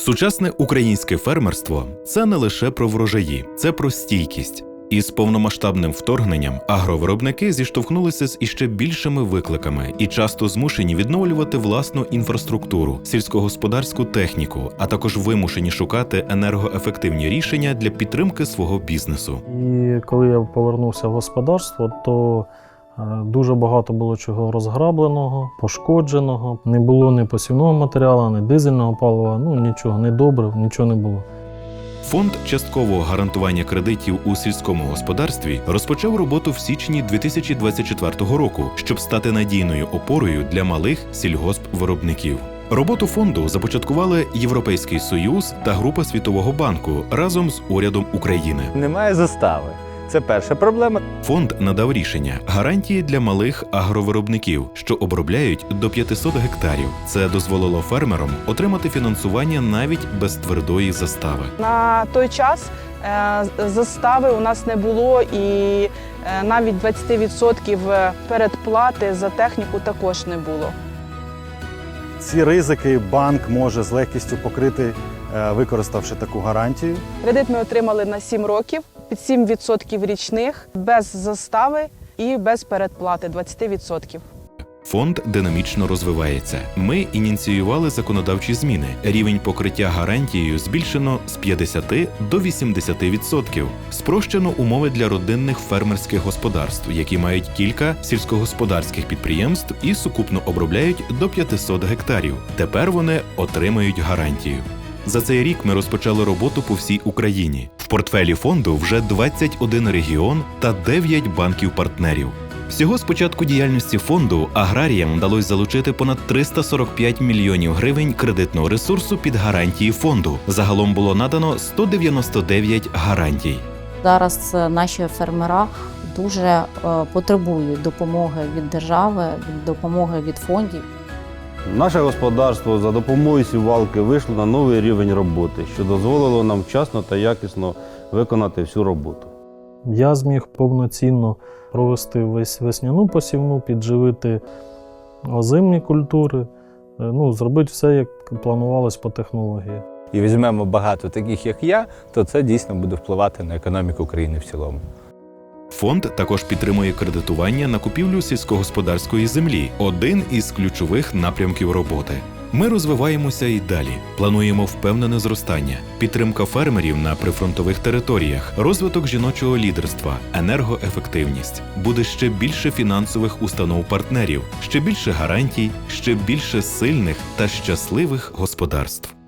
Сучасне українське фермерство це не лише про врожаї, це про стійкість. Із повномасштабним вторгненням агровиробники зіштовхнулися з іще більшими викликами і часто змушені відновлювати власну інфраструктуру, сільськогосподарську техніку, а також вимушені шукати енергоефективні рішення для підтримки свого бізнесу. І коли я повернувся в господарство, то дуже багато було чого розграбленого, пошкодженого. Не було ні посівного матеріалу, ні дизельного палива, ну нічого, ні добрив, нічого не було. Фонд часткового гарантування кредитів у сільському господарстві розпочав роботу в січні 2024 року, щоб стати надійною опорою для малих сільгоспвиробників. Роботу фонду започаткували Європейський Союз та Група Світового банку разом з урядом України. Немає застави. Це перша проблема. Фонд надав рішення гарантії для малих агровиробників, що обробляють до 500 гектарів. Це дозволило фермерам отримати фінансування навіть без твердої застави. На той час е, застави у нас не було, і е, навіть 20% передплати за техніку також не було. Ці ризики банк може з легкістю покрити, е, використавши таку гарантію. Кредит ми отримали на 7 років під 7% річних, без застави і без передплати 20%. Фонд динамічно розвивається. Ми ініціювали законодавчі зміни. Рівень покриття гарантією збільшено з 50 до 80%. Спрощено умови для родинних фермерських господарств, які мають кілька сільськогосподарських підприємств і сукупно обробляють до 500 гектарів. Тепер вони отримають гарантію. За цей рік ми розпочали роботу по всій Україні. Портфелі фонду вже 21 регіон та 9 банків-партнерів. Всього з початку діяльності фонду аграріям вдалося залучити понад 345 мільйонів гривень кредитного ресурсу під гарантії фонду. Загалом було надано 199 гарантій. Зараз е, наші фермера дуже е, потребують допомоги від держави, від допомоги від фондів. Наше господарство за допомогою сівалки вийшло на новий рівень роботи, що дозволило нам вчасно та якісно виконати всю роботу. Я зміг повноцінно провести весь весняну посівну, підживити озимні культури, е, ну, зробити все, як планувалось по технології. І візьмемо багато таких, як я, то це дійсно буде впливати на економіку країни в цілому. Фонд також підтримує кредитування на купівлю сільськогосподарської землі один із ключових напрямків роботи. Ми розвиваємося і далі. Плануємо впевнене зростання, підтримка фермерів на прифронтових територіях, розвиток жіночого лідерства, енергоефективність. Буде ще більше фінансових установ партнерів, ще більше гарантій, ще більше сильних та щасливих господарств.